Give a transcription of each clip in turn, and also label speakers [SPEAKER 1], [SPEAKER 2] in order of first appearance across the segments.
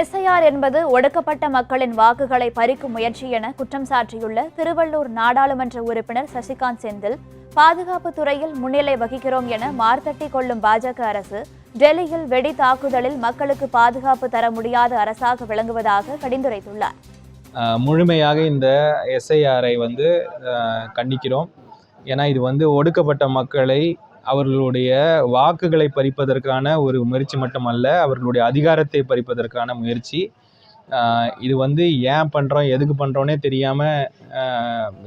[SPEAKER 1] SIR என்பது ஒடுக்கப்பட்ட மக்களின் வாக்குகளை பறிக்கும் முயற்சி என குற்றம் சாட்டியுள்ள திருவள்ளூர் நாடாளுமன்ற உறுப்பினர் சசிகாந்த் செந்தில் பாதுகாப்பு துறையில் முன்னிலை வகிக்கிறோம் என மார்த்தட்டி கொள்ளும் பாஜக அரசு டெல்லியில் வெடி தாக்குதலில் மக்களுக்கு பாதுகாப்பு தர முடியாத அரசாக விளங்குவதாக கடிந்துரைத்துள்ளார்.
[SPEAKER 2] முழுமையாக இந்த எஸ்ஐஆரை வந்து கண்டிக்கிறோம். ஏன்னா இது வந்து ஒடுக்கப்பட்ட மக்களை அவர்களுடைய வாக்குகளை பறிப்பதற்கான ஒரு முயற்சி மட்டுமல்ல அவர்களுடைய அதிகாரத்தை பறிப்பதற்கான முயற்சி. இது வந்து ஏன் பண்ணுறோம் எதுக்கு பண்ணுறோன்னே தெரியாமல்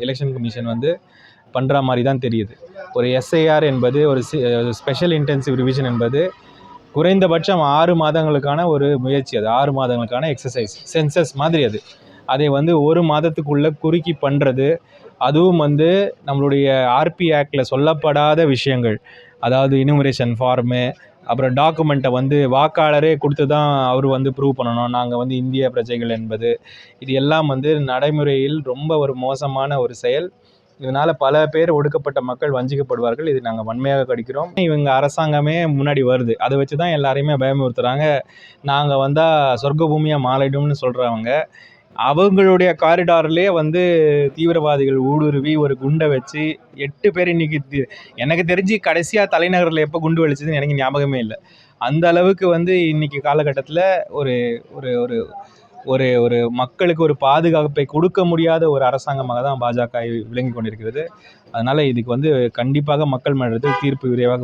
[SPEAKER 2] எலெக்ஷன் கமிஷன் வந்து பண்ணுற மாதிரி தான் தெரியுது. ஒரு எஸ்ஐஆர் என்பது ஒரு ஸ்பெஷல் இன்டென்சிவ் ரிவிஷன் என்பது குறைந்தபட்சம் ஆறு மாதங்களுக்கான ஒரு முயற்சி அது. ஆறு மாதங்களுக்கான எக்ஸசைஸ் சென்சஸ் மாதிரி அது. அதை வந்து ஒரு மாதத்துக்குள்ளே குறுக்கி பண்ணுறது அதுவும் வந்து நம்மளுடைய ஆர்பி ஆக்டில் சொல்லப்படாத விஷயங்கள். அதாவது இனுமரேஷன் ஃபார்மு அப்புறம் டாக்குமெண்ட்டை வந்து வாக்காளரே கொடுத்து தான் அவர் வந்து ப்ரூவ் பண்ணணும். நாங்கள் வந்து இந்திய பிரஜைகள் என்பது. இது எல்லாம் வந்து நடைமுறையில் ரொம்ப ஒரு மோசமான ஒரு செயல். இதனால் பல பேர் ஒடுக்கப்பட்ட மக்கள் வஞ்சிக்கப்படுவார்கள். இது நாங்கள் வன்மையாக கடிக்கிறோம். இவங்க அரசாங்கமே முன்னாடி வருது. அதை வச்சு தான் எல்லாரையுமே பயமுறுத்துகிறாங்க நாங்கள் வந்தால் சொர்க்க பூமியாக மாறிடும்னு சொல்கிறவங்க அவங்களுடைய காரிடார்லேயே வந்து தீவிரவாதிகள் ஊடுருவி ஒரு குண்டை வச்சு எட்டு பேர் இன்னைக்கு தி- எனக்கு தெரிஞ்சு கடைசியாக தலைநகரில் எப்போ குண்டு வெடிச்சதுன்னு எனக்கு ஞாபகமே இல்லை. அந்த அளவுக்கு வந்து இன்னைக்கு காலகட்டத்தில் ஒரு ஒரு ஒரு ஒரு ஒரு மக்களுக்கு ஒரு பாதுகாப்பை கொடுக்க முடியாத ஒரு அரசாங்கமாக தான் பாஜக விளங்கி கொண்டிருக்கிறது. அதனால் இதுக்கு வந்து கண்டிப்பாக மக்கள் மன்றத்தில் தீர்ப்பு விரைவாக